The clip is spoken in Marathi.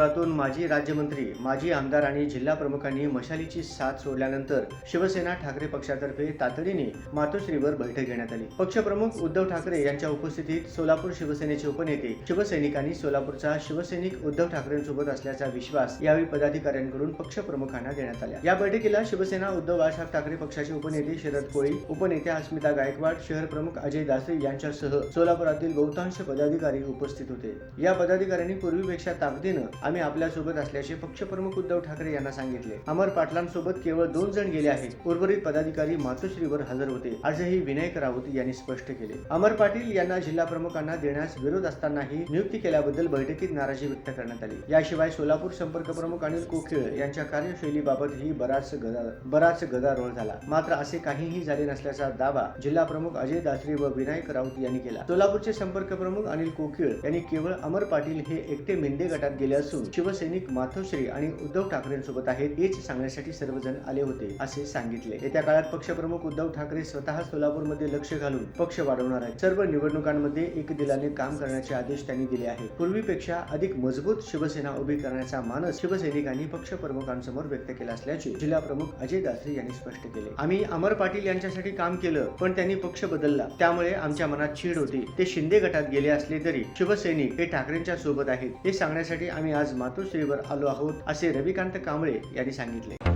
सोलापुरातून माजी राज्यमंत्री माजी आमदार आणि जिल्हा प्रमुखांनी मशालीची साथ सोडल्यानंतर शिवसेना ठाकरे पक्षातर्फे तातडीने मातोश्रीवर बैठक घेण्यात आली. पक्षप्रमुख उद्धव ठाकरे यांच्या उपस्थितीत सोलापूर शिवसेनेचे उपनेते शिवसैनिकांनी सोलापूरचा शिवसैनिक उद्धव ठाकरेंसोबत असल्याचा विश्वास यावेळी पदाधिकाऱ्यांकडून पक्षप्रमुखांना देण्यात आला. या बैठकीला शिवसेना उद्धव बाळासाहेब ठाकरे पक्षाचे उपनेते शरद कोळी उपनेत्या अस्मिता गायकवाड शहर प्रमुख अजय दासरे यांच्यासह सोलापुरातील बहुतांश पदाधिकारी उपस्थित होते. या पदाधिकाऱ्यांनी पूर्वीपेक्षा ताकदीनं आम्ही आपल्यासोबत असल्याचे पक्षप्रमुख उद्धव ठाकरे यांना सांगितले. अमर पाटलांसोबत केवळ दोन जण गेले आहेत. उर्वरित पदाधिकारी मातोश्रीवर हजर होते असंही विनायक राऊत यांनी स्पष्ट केले. अमर पाटील यांना जिल्हा प्रमुखांना देण्यास विरोध असतानाही नियुक्ती केल्याबद्दल बैठकीत नाराजी व्यक्त करण्यात आली. याशिवाय सोलापूर संपर्क प्रमुख अनिल कोखिळ यांच्या कार्यशैलीबाबतही बराच गदा बराच गदारोळ झाला. मात्र असे काहीही झाले नसल्याचा दावा जिल्हा प्रमुख अजय दासरी व विनायक राऊत यांनी केला. सोलापूरचे संपर्क प्रमुख अनिल कोखिळ यांनी केवळ अमर पाटील हे एकटे मेंढे गटात गेले असून शिवसैनिक मातोश्री आणि उद्धव ठाकरेंसोबत आहेत हेच सांगण्यासाठी सर्वजण आले होते असे सांगितले. येत्या काळात पक्षप्रमुख उद्धव ठाकरे स्वतः सोलापूरमध्ये लक्ष घालून पक्ष वाढवणार आहेत. सर्व निवडणुकांमध्ये एक दिलाने काम करण्याचे आदेश त्यांनी दिले आहेत. पूर्वीपेक्षा अधिक मजबूत शिवसेना उभी करण्याचा मानस शिवसैनिकांनी पक्षप्रमुखांसमोर व्यक्त केला असल्याचे जिल्हा प्रमुख अजय दासरे यांनी स्पष्ट केले. आम्ही अमर पाटील यांच्यासाठी काम केलं पण त्यांनी पक्ष बदलला. त्यामुळे आमच्या मनात चीड होती. ते शिंदे गटात गेले असले तरी शिवसैनिक हे ठाकरेंच्या सोबत आहेत हे सांगण्यासाठी आम्ही आज मातोश्रीवर आलो आहोत असे रविकांत कांबळे यांनी सांगितले.